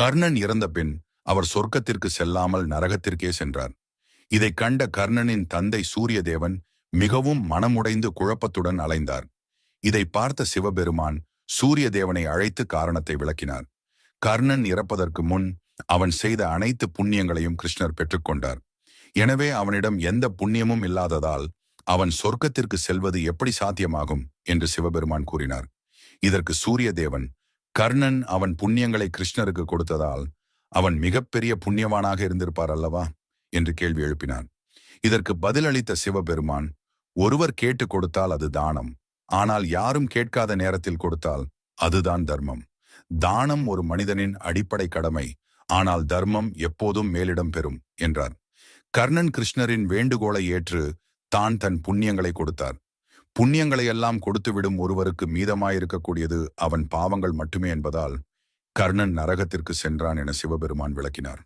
கர்ணன் இறந்த பின் அவர் சொர்க்கத்திற்கு செல்லாமல் நரகத்திற்கே சென்றார். இதைக் கண்ட கர்ணனின் தந்தை சூரியதேவன் மிகவும் மனமுடைந்து குழப்பத்துடன் அலைந்தார். இதை பார்த்த சிவபெருமான் சூரியதேவனை அழைத்து காரணத்தை விளக்கினார். கர்ணன் இறப்பதற்கு முன் அவன் செய்த அனைத்து புண்ணியங்களையும் கிருஷ்ணர் பெற்றுக்கொண்டார் எனவே அவனிடம் எந்த புண்ணியமும் இல்லாததால் அவன் சொர்க்கத்திற்கு செல்வது எப்படி சாத்தியமாகும் என்று சிவபெருமான் கூறினார். இதற்கு சூரியதேவன் கர்ணன் அவன் புண்ணியங்களை கிருஷ்ணருக்கு கொடுத்ததால் அவன் மிகப்பெரிய புண்ணியவானாக இருந்திருப்பார் அல்லவா? என்று கேள்வி எழுப்பினான். இதற்கு பதிலளித்த சிவபெருமான் ஒருவர் கேட்டு கொடுத்தால் அது தானம். ஆனால் யாரும் கேட்காத நேரத்தில் கொடுத்தால் அதுதான் தர்மம். தானம் ஒரு மனிதனின் அடிப்படை கடமை. ஆனால் தர்மம் எப்போதும் மேலிடம் பெறும் என்றார். கர்ணன் கிருஷ்ணரின் வேண்டுகோளை ஏற்று தான் தன் புண்ணியங்களை கொடுத்தார். புண்ணியங்களை எல்லாம் கொடுத்துவிடும் ஒருவருக்கு மீதமாயிருக்கக்கூடியது அவன் பாவங்கள் மட்டுமே என்பதால் கர்ணன் நரகத்திற்கு சென்றான் என சிவபெருமான் விளக்கினார்.